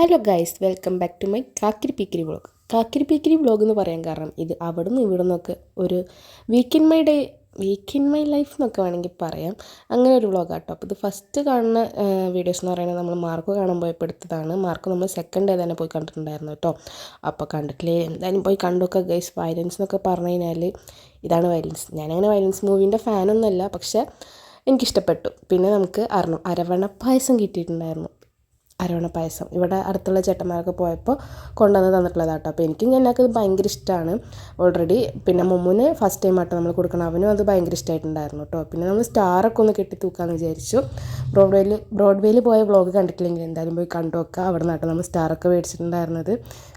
Hello guys welcome back to my കാക്കിരി പീക്കിരി vlog കാക്കിരി പീക്കിരി vlog എന്ന് പറയാൻ കാരണം ഇത് അവിടെ ഇവിടെ നിന്നൊക്കെ ഒരു week in my day week in my life എന്നൊക്കെ വേണമെങ്കിൽ പറയാം. അങ്ങനെ ഒരു വ്ളോഗ് ആട്ടോ. അപ്പോൾ ഇത് ഫസ്റ്റ് കാണുന്ന വീഡിയോസ് എന്ന് പറയുന്നത് നമ്മൾ മാർക്ക് കാണാൻ പോയപ്പോൾ എടുത്തതാണ്. മാർക്ക് നമ്മൾ സെക്കൻഡ് ഡേ തന്നെ പോയി കണ്ടിട്ടുണ്ടായിരുന്നു കേട്ടോ. അപ്പോൾ കണ്ടിട്ടില്ലേ? എന്തായാലും പോയി കണ്ടൊക്കെ ഗൈസ് വയലൻസ് എന്നൊക്കെ പറഞ്ഞു കഴിഞ്ഞാൽ ഇതാണ് വയലൻസ് ഞാനങ്ങനെ വയലൻസ് മൂവീന്റെ ഫാനൊന്നുമല്ല പക്ഷേ എനിക്കിഷ്ടപ്പെട്ടു. പിന്നെ നമുക്ക് അരണം അരവണ പായസം കിട്ടിയിട്ടുണ്ടായിരുന്നു. അരവണ പായസം. ഇവിടെ അടുത്തുള്ള ചേട്ടന്മാരൊക്കെ പോയപ്പോൾ കൊണ്ടുവന്ന് തന്നിട്ടുള്ളതാട്ടോ അപ്പോൾ എനിക്കും ഞാനൊക്കെ ഇത് ഭയങ്കര ഇഷ്ടമാണ് ഓൾറെഡി പിന്നെ മുമ്മുന് ഫസ്റ്റ് ടൈം ആട്ടോ നമ്മൾ കൊടുക്കണം അവനും അത് ഭയങ്കര ഇഷ്ടമായിട്ടുണ്ടായിരുന്നു കേട്ടോ പിന്നെ നമ്മൾ സ്റ്റാറൊക്കെ ഒന്ന് കെട്ടി തൂക്കാമെന്ന് വിചാരിച്ചു. ബ്രോഡ്വേയിൽ ബ്രോഡ്വേയിൽ പോയ വ്ളോഗ് കണ്ടിട്ടില്ലെങ്കിൽ എന്തായാലും പോയി കണ്ടു നോക്കുക അവിടെ നിന്നാട്ടോ നമ്മൾ സ്റ്റാറൊക്കെ മേടിച്ചിട്ടുണ്ടായിരുന്നത്.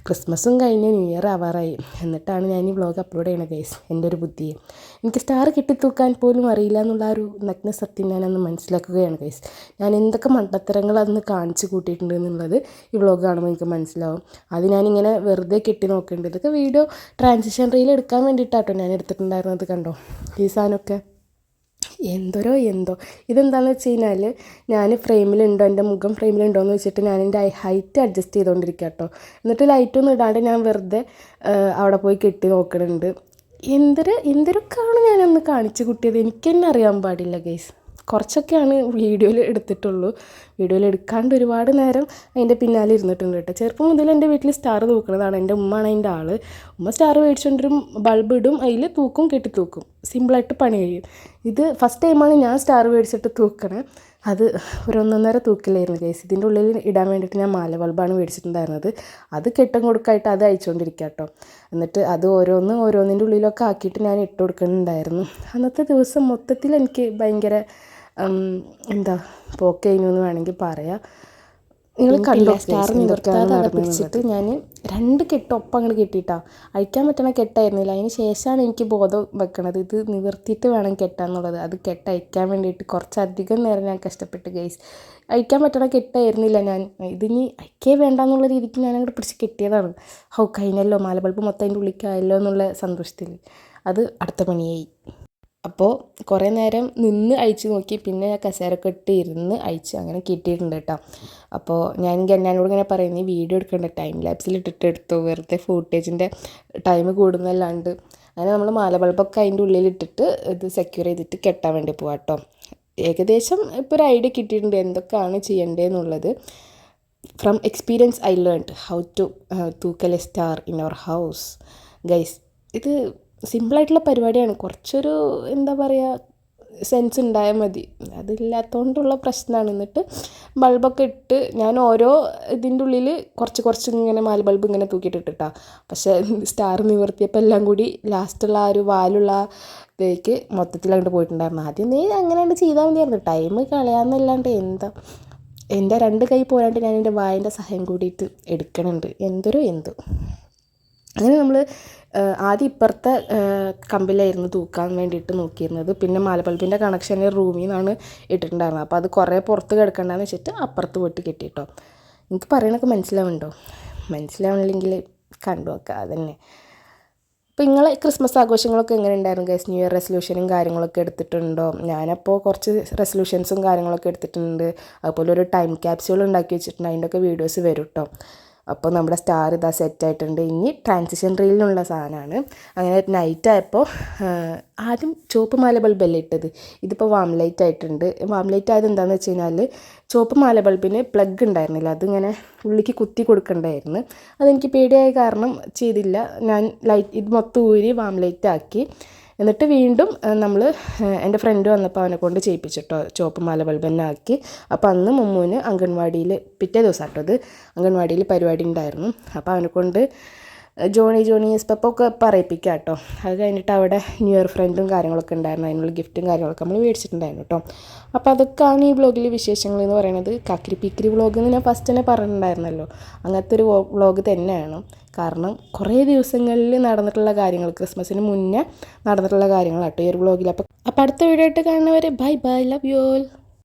ക്രിസ്മസും കഴിഞ്ഞ് ന്യൂ ഇയർ ആവാറായി. എന്നിട്ടാണ് ഞാൻ ഈ വ്ളോഗ് അപ്ലോഡ് ചെയ്യണത് ഗൈസ് എന്റെ ഒരു ബുദ്ധി എനിക്ക് സ്റ്റാർ കെട്ടിത്തൂക്കാൻ പോലും അറിയില്ല എന്നുള്ള ഒരു നഗ്ന സത്യം ഞാനന്ന് മനസ്സിലാക്കുകയാണ് ഗൈസ് ഞാൻ എന്തൊക്കെ മണ്ടത്തരങ്ങൾ അന്ന് കാണിച്ചു കൂട്ടിയിട്ടുണ്ട് എന്നുള്ളത് ഈ വ്ളോഗ് കാണുമ്പോൾ എനിക്ക് മനസ്സിലാവും. അത് ഞാനിങ്ങനെ വെറുതെ കെട്ടി നോക്കേണ്ടത് ഇതൊക്കെ വീഡിയോ ട്രാൻസിഷൻ റീൽ എടുക്കാൻ വേണ്ടിയിട്ടാട്ടോ ഞാൻ എടുത്തിട്ടുണ്ടായിരുന്നത് കണ്ടോ? ഈ സാധനമൊക്കെ. എന്തോരോ എന്തോ. ഇതെന്താണെന്ന് വെച്ച് കഴിഞ്ഞാൽ ഞാൻ ഫ്രെയിമിലുണ്ടോ? എന്റെ മുഖം ഫ്രെയിമിലുണ്ടോ എന്ന് വെച്ചിട്ട് ഞാൻ എന്റെ ഹൈറ്റ് അഡ്ജസ്റ്റ് ചെയ്തുകൊണ്ടിരിക്കുക കേട്ടോ എന്നിട്ട് ലൈറ്റൊന്നും ഇടാണ്ട് ഞാൻ വെറുതെ അവിടെ പോയി കെട്ടി നോക്കണുണ്ട്. എന്തൊരു എന്തൊരൊക്കെയാണ് ഞാനന്ന് കാണിച്ചു കുട്ടിയത്? എനിക്ക് തന്നെ അറിയാൻ പാടില്ല ഗൈസ് കുറച്ചൊക്കെയാണ് വീഡിയോയിൽ എടുത്തിട്ടുള്ളൂ. വീഡിയോയിൽ എടുക്കാണ്ട് ഒരുപാട് നേരം അതിന്റെ പിന്നാലെ ഇരുന്നിട്ടുണ്ട് കേട്ടോ. ചെറുപ്പം മുതൽ എന്റെ വീട്ടിൽ സ്റ്റാർ തൂക്കുന്നതാണ്. എന്റെ ഉമ്മയാണ് അതിന്റെ ആൾ ഉമ്മ സ്റ്റാർ മേടിച്ചുകൊണ്ടിരും ബൾബ് ഇടും അതിൽ തൂക്കും കെട്ടി തൂക്കും. സിമ്പിളായിട്ട് പണി കഴിയും. ഇത് ഫസ്റ്റ് ടൈമാണ് ഞാൻ സ്റ്റാർ മേടിച്ചിട്ട് തൂക്കണേ. അത് ഒരു ഒന്നൊന്നര തൂക്കിലായിരുന്നു കേസ് ഇതിന്റെ ഉള്ളിൽ ഇടാൻ വേണ്ടിയിട്ട് ഞാൻ മാല ബൾബാണ് മേടിച്ചിട്ടുണ്ടായിരുന്നത്. അത് കെട്ടം കൊടുക്കായിട്ട് അത് അയച്ചുകൊണ്ടിരിക്കുക കേട്ടോ എന്നിട്ട് അത് ഓരോന്ന് ഓരോന്നിന്റെ ഉള്ളിലൊക്കെ ആക്കിയിട്ട് ഞാൻ ഇട്ട് കൊടുക്കുന്നുണ്ടായിരുന്നു. അന്നത്തെ ദിവസം മൊത്തത്തിൽ എനിക്ക് ഭയങ്കര എന്താ പോക്ക് കഴിഞ്ഞു എന്ന് വേണമെങ്കിൽ പറയാം. നിങ്ങൾ കണ്ടോ സ്റ്റാർ നിവർത്താതെ പിടിച്ചിട്ട് ഞാൻ രണ്ട് കെട്ട് ഒപ്പം അങ്ങോട്ട് കെട്ടിയിട്ടാ അഴിക്കാൻ പറ്റണ കെട്ടായിരുന്നില്ല. അതിന് ശേഷമാണ് എനിക്ക് ബോധം വെക്കണത്. ഇത് നിവർത്തിയിട്ട് വേണം കെട്ടാന്നുള്ളത്. അത് കെട്ട് അഴിക്കാൻ വേണ്ടിയിട്ട് കുറച്ചധികം നേരം ഞാൻ കഷ്ടപ്പെട്ട് ഗൈസ് അയക്കാൻ പറ്റണ കെട്ടായിരുന്നില്ല ഞാൻ. ഇതിനി അയക്കേ വേണ്ട എന്നുള്ള രീതിക്ക് ഞാൻ അങ്ങോട്ട് പിടിച്ച് കെട്ടിയതാണ്. ഹൗ കഴിഞ്ഞല്ലോ. മാല ബൾബ് മൊത്തം അതിന്റെ ഉള്ളിക്കായല്ലോ എന്നുള്ള സന്തോഷത്തിൽ അത് അടുത്ത പണിയായി. അപ്പോൾ കുറേ നേരം നിന്ന് അഴിച്ച് നോക്കി. പിന്നെ ഞാൻ കസേരയൊക്കെ ഇട്ട് ഇരുന്ന് അയച്ച് അങ്ങനെ കിട്ടിയിട്ടുണ്ട് കേട്ടോ അപ്പോൾ ഞാൻ എന്നോട് ഇങ്ങനെ പറയുന്നത് ഈ വീഡിയോ എടുക്കേണ്ട ടൈം ലാപ്സിൽ ഇട്ടിട്ട് എടുത്തു. വെറുതെ ഫൂട്ടേജിന്റെ ടൈം കൂടുന്നല്ലാണ്ട്. അങ്ങനെ നമ്മൾ മാല ബൾബൊക്കെ അതിന്റെ ഉള്ളിലിട്ടിട്ട് ഇത് സെക്യൂർ ചെയ്തിട്ട് കെട്ടാൻ വേണ്ടി പോവാം കേട്ടോ ഏകദേശം ഇപ്പോൾ ഒരു ഐഡിയ കിട്ടിയിട്ടുണ്ട് എന്തൊക്കെയാണ് ചെയ്യേണ്ടതെന്നുള്ളത് from experience I learn how to തൂക്കൽ a star in our house guys ഇത് സിമ്പിളായിട്ടുള്ള പരിപാടിയാണ്. കുറച്ചൊരു എന്താ പറയുക സെൻസ് ഉണ്ടായാൽ മതി. അതില്ലാത്തതുകൊണ്ടുള്ള പ്രശ്നമാണ് എന്നിട്ട് ബൾബൊക്കെ ഇട്ട് ഞാൻ ഓരോ ഇതിന്റെ ഉള്ളിൽ കുറച്ച് കുറച്ച് ഇങ്ങനെ മാല ബൾബ് ഇങ്ങനെ തൂക്കിയിട്ടിട്ടാ പക്ഷേ സ്റ്റാർ നിവർത്തിയപ്പോൾ എല്ലാം കൂടി ലാസ്റ്റുള്ള ആ ഒരു വാലുള്ള ഇതിലേക്ക് മൊത്തത്തിൽ അങ്ങോട്ട് പോയിട്ടുണ്ടായിരുന്നു. ആദ്യം നീ അങ്ങനെ ചെയ്താൽ മതിയായിരുന്നു. ടൈം കളയാമെന്നല്ലാണ്ട് എന്താ? എന്റെ രണ്ട് കൈ പോരാണ്ട് ഞാൻ എന്റെ വായന്റെ സഹായം കൂടിയിട്ട് എടുക്കണുണ്ട്. എന്തൊരു എന്തോ. അങ്ങനെ നമ്മൾ ആദ്യം ഇപ്പുറത്തെ കമ്പിലായിരുന്നു തൂക്കാൻ വേണ്ടിയിട്ട് നോക്കിയിരുന്നത്. പിന്നെ മാലപ്പൾപ്പിന്റെ കണക്ഷൻ റൂമിൽ നിന്നാണ് ഇട്ടിട്ടുണ്ടായിരുന്നത്. അപ്പോൾ അത് കുറേ പുറത്ത് കിടക്കണ്ടെന്ന് വെച്ചിട്ട് അപ്പുറത്ത് പോയിട്ട് കെട്ടിയിട്ടോ എനിക്ക് പറയണൊക്കെ മനസ്സിലാവുന്നുണ്ടോ? മനസ്സിലാവണില്ലെങ്കിൽ കണ്ടു നോക്കുക അതന്നെ. അപ്പോൾ നിങ്ങൾ ക്രിസ്മസ് ആഘോഷങ്ങളൊക്കെ എങ്ങനെ ഉണ്ടായിരുന്നു? ഗൈസ് ന്യൂ ഇയർ റെസൊല്യൂഷനും കാര്യങ്ങളൊക്കെ എടുത്തിട്ടുണ്ടോ? ഞാനപ്പോൾ കുറച്ച് റെസൊല്യൂഷൻസും കാര്യങ്ങളൊക്കെ എടുത്തിട്ടുണ്ട്. അതുപോലെ ഒരു ടൈം ക്യാപ്സ്യൂൾ ഉണ്ടാക്കി വെച്ചിട്ടുണ്ട്. അതിന്റെയൊക്കെ വീഡിയോസ് വരും കേട്ടോ അപ്പോൾ നമ്മുടെ സ്റ്റാർ ഇതാ സെറ്റായിട്ടുണ്ട്. ഇനി ട്രാൻസിഷൻ റീലിനുള്ള സാധനമാണ്. അങ്ങനെ നൈറ്റ് ആയപ്പോൾ ആദ്യം ചുവപ്പ് മാല ബൾബല്ലേ ഇട്ടത്? ഇതിപ്പോൾ വാം ലൈറ്റ് ആയിട്ടുണ്ട്. വാം ലൈറ്റ് ആയത് എന്താണെന്ന് വെച്ച് കഴിഞ്ഞാൽ ചുവപ്പ് മാല ബൾബിന് പ്ലഗ് ഉണ്ടായിരുന്നില്ല. അതിങ്ങനെ ഉള്ളിക്ക് കുത്തി കൊടുക്കണ്ടായിരുന്നു. അതെനിക്ക് പേടിയായ കാരണം ചെയ്തില്ല. ഞാൻ ലൈറ്റ് ഇത് മൊത്തം ഊരി വാം ലൈറ്റ് ആക്കി. എന്നിട്ട് വീണ്ടും നമ്മൾ എന്റെ ഫ്രണ്ട് വന്നപ്പോൾ അവനെ കൊണ്ട് ചെയ്യിപ്പിച്ചിട്ടോ ചുവപ്പ് മാല ബൾബന്നാക്കി അപ്പോൾ അന്ന് മുമ്മൂന് അംഗൻവാടിയിൽ പിറ്റേ ദിവസം കേട്ടോ അത് അംഗൻവാടിയിൽ പരിപാടി ഉണ്ടായിരുന്നു. അപ്പോൾ അവനെ കൊണ്ട് ജോണി ജോണി എസ്പപ്പം ഒക്കെ പറയിപ്പിക്കുക കേട്ടോ അത് കഴിഞ്ഞിട്ട് അവിടെ ന്യൂ ഇയർ ഫ്രണ്ടും കാര്യങ്ങളൊക്കെ ഉണ്ടായിരുന്നു. അതിനുള്ള ഗിഫ്റ്റും കാര്യങ്ങളൊക്കെ നമ്മൾ മേടിച്ചിട്ടുണ്ടായിരുന്നു കേട്ടോ അപ്പോൾ അതൊക്കെയാണ് ഈ വ്ളോഗിലെ വിശേഷങ്ങൾ എന്ന് പറയുന്നത് കക്കിരി പിക്കിരി വ്ളോഗ് എന്ന് ഞാൻ ഫസ്റ്റ് തന്നെ പറഞ്ഞിട്ടുണ്ടായിരുന്നല്ലോ. അങ്ങനത്തെ ഒരു വ്ളോഗ് തന്നെയാണ്. കാരണം കുറേ ദിവസങ്ങളിൽ നടന്നിട്ടുള്ള കാര്യങ്ങൾ ക്രിസ്മസിന് മുന്നേ നടന്നിട്ടുള്ള കാര്യങ്ങളാട്ടോ ഈ ഒരു വ്ളോഗിൽ അപ്പോൾ അപ്പോൾ അടുത്ത വീഡിയോ ആയിട്ട് കാണുന്നവരെ bye bye love you all